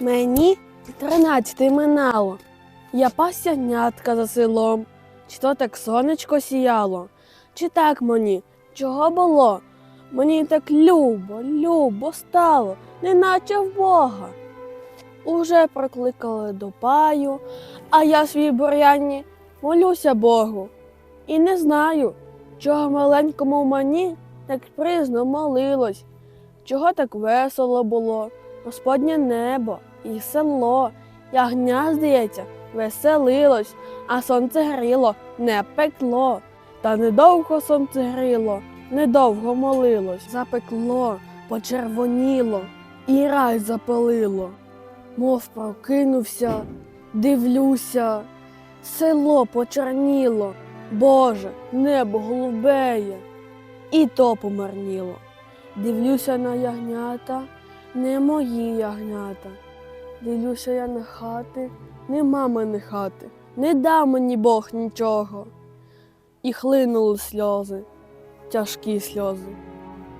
Мені тринадцяти минало. Я пас ягнятка за селом. Чи то так сонечко сіяло, чи так мені, чого було? Мені так любо, любо стало, неначе в Бога. Уже прокликали до паю, а я свій бур'яні молюся Богу. І не знаю, чого маленькому мені так призно молилось, чого так весело було, Господнє небо і село, ягня, здається, веселилось, а сонце гріло, не пекло. Та недовго сонце гріло, недовго молилось, запекло, почервоніло і рай запалило. Мов прокинувся, дивлюся, село почерніло, Боже, небо голубеє, і то помарніло. Дивлюся на ягнята, не мої ягнята. Дивлюся я на хати, нема мене хати, не дав мені Бог нічого. І хлинули сльози, тяжкі сльози.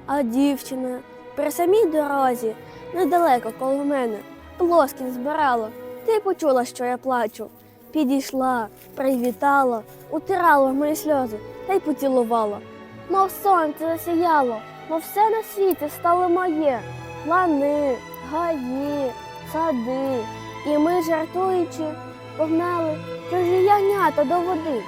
А дівчина при самій дорозі, недалеко коло мене, плоскін збирала. Ти почула, що я плачу. Підійшла, привітала, утирала мої сльози та й поцілувала. Мов сонце засіяло, мов все на світі стало моє. Лани, гаї, сади. І ми, жартуючи, погнали чужі ягнята до води.